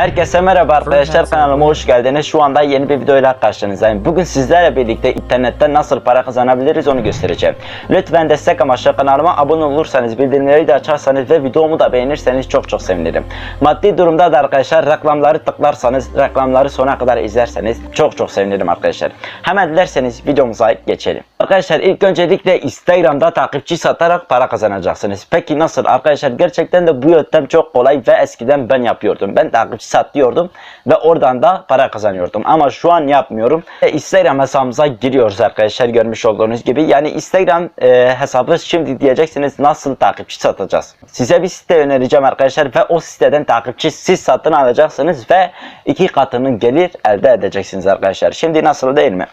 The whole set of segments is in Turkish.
Herkese merhaba arkadaşlar kanalıma hoş geldiniz. Şu anda yeni bir videoyla karşınızdayım. Bugün sizlerle birlikte internetten nasıl para kazanabiliriz onu göstereceğim. Lütfen destek amaçlı kanalıma abone olursanız, bildirimleri de açarsanız ve videomu da beğenirseniz çok çok sevinirim. Maddi durumda da arkadaşlar reklamları tıklarsanız, reklamları sona kadar izlerseniz çok çok sevinirim arkadaşlar. Hemen dilerseniz videomuza geçelim. Arkadaşlar ilk öncelikle Instagram'da takipçi satarak para kazanacaksınız. Peki nasıl? Arkadaşlar gerçekten de bu yöntem çok kolay ve eskiden ben yapıyordum. Ben takipçi satıyordum ve oradan da para kazanıyordum. Ama şu an yapmıyorum. E, Instagram hesabımıza giriyoruz arkadaşlar görmüş olduğunuz gibi. Yani Instagram e, hesabı şimdi diyeceksiniz nasıl takipçi satacağız? Size bir site önereceğim arkadaşlar ve o siteden takipçi siz satın alacaksınız ve iki katının gelir elde edeceksiniz arkadaşlar. Şimdi nasıl değil mi?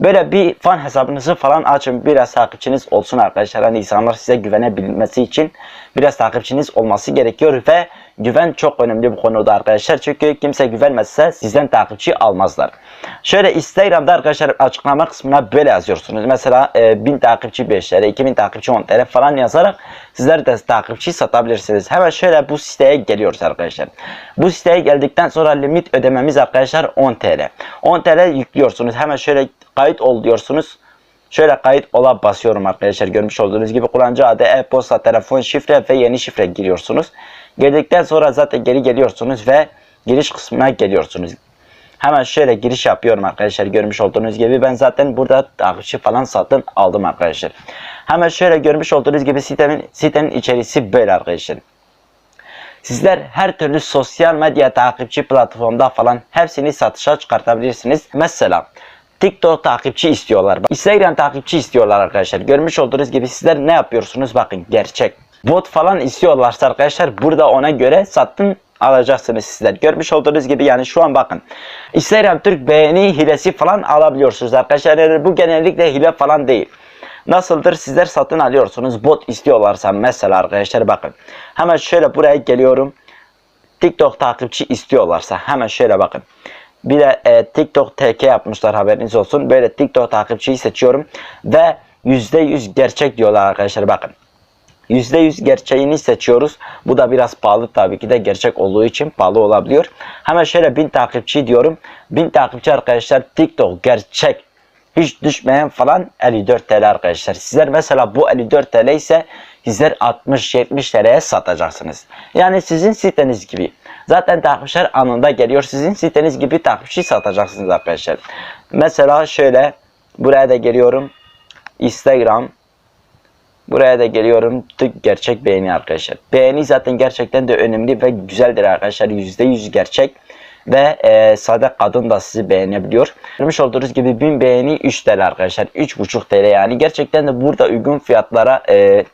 Böyle bir fan hesabınızı falan açın. Biraz takipçiniz olsun arkadaşlar. Hani insanlar size güvenebilmesi için biraz takipçiniz olması gerekiyor ve güven çok önemli bu konuda arkadaşlar. Çünkü kimse güvenmezse sizden takipçi almazlar. Şöyle Instagram'da arkadaşlar açıklama kısmına böyle yazıyorsunuz. Mesela e, 1000 takipçi 5 TL, 2000 takipçi 10 TL falan yazarak sizler de takipçi satabilirsiniz. Hemen şöyle bu siteye geliyoruz arkadaşlar. Bu siteye geldikten sonra limit ödememiz arkadaşlar 10 TL. 10 TL yüklüyorsunuz. Hemen şöyle kayıt ol diyorsunuz. Şöyle kayıt ola basıyorum arkadaşlar. Görmüş olduğunuz gibi kullanıcı adı, e-posta, telefon, şifre ve yeni şifre giriyorsunuz. Girdikten sonra zaten geri geliyorsunuz ve giriş kısmına geliyorsunuz. Hemen şöyle giriş yapıyorum arkadaşlar. Görmüş olduğunuz gibi ben zaten burada takipçi falan satın aldım arkadaşlar. Hemen şöyle görmüş olduğunuz gibi sitenin, sitenin içerisi böyle arkadaşlar. Sizler her türlü sosyal medya takipçi platformda falan hepsini satışa çıkartabilirsiniz. Mesela TikTok takipçi istiyorlar. Instagram takipçi istiyorlar arkadaşlar. Görmüş olduğunuz gibi sizler ne yapıyorsunuz? Bakın gerçek. Bot falan istiyorlarsa arkadaşlar burada ona göre satın alacaksınız sizler. Görmüş olduğunuz gibi yani şu an bakın. Instagram Türk beğeni hilesi falan alabiliyorsunuz arkadaşlar. Yani bu genellikle hile falan değil. Nasıldır sizler satın alıyorsunuz bot istiyorlarsa mesela arkadaşlar bakın. Hemen şöyle buraya geliyorum. TikTok takipçi istiyorlarsa hemen şöyle bakın. Bir de e, TikTok TK yapmışlar haberiniz olsun. Böyle TikTok takipçiyi seçiyorum ve %100 gerçek diyorlar arkadaşlar bakın. %100 gerçeğini seçiyoruz. Bu da biraz pahalı tabii ki de gerçek olduğu için pahalı olabiliyor. Hemen şöyle 1000 takipçi diyorum. 1000 takipçi arkadaşlar TikTok gerçek hiç düşmeyen falan 54 TL arkadaşlar. Sizler mesela bu 54 TL ise sizler 60-70 TL'ye satacaksınız. Yani sizin siteniz gibi. Zaten takipçiler anında geliyor. Sizin siteniz gibi takipçi satacaksınız arkadaşlar. Mesela şöyle buraya da geliyorum. Instagram Buraya da geliyorum. Gerçek beğeni arkadaşlar. Beğeni zaten gerçekten de önemli ve güzeldir arkadaşlar. %100 gerçek. Ve e, sade kadın da sizi beğenebiliyor. Görmüş olduğunuz gibi 1000 beğeni 3 TL arkadaşlar. 3,5 TL yani. Gerçekten de burada uygun fiyatlara e,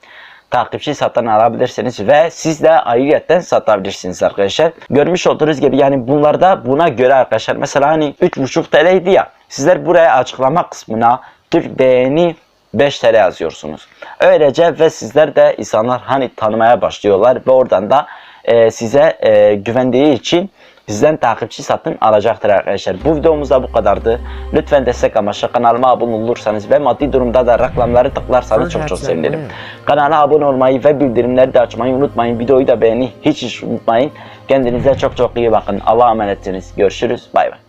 takipçi satın alabilirsiniz ve siz de ayrıyetten satabilirsiniz arkadaşlar. Görmüş olduğunuz gibi yani bunlarda buna göre arkadaşlar mesela hani 3,5 TL'ydi ya. Sizler buraya açıklama kısmına Türk beğeni 5 TL yazıyorsunuz. Öylece ve sizler de insanlar hani tanımaya başlıyorlar ve oradan da e, size e, güvendiği için sizden takipçi satın alacaktır arkadaşlar. Bu videomuz da bu kadardı. Lütfen destek amaçlı kanalıma abone olursanız ve maddi durumda da reklamları tıklarsanız çok çok sevinirim. Kanala abone olmayı ve bildirimleri de açmayı unutmayın. Videoyu da beğeni hiç hiç unutmayın. Kendinize çok çok iyi bakın. Allah'a emanetsiniz. Görüşürüz. Bay bay.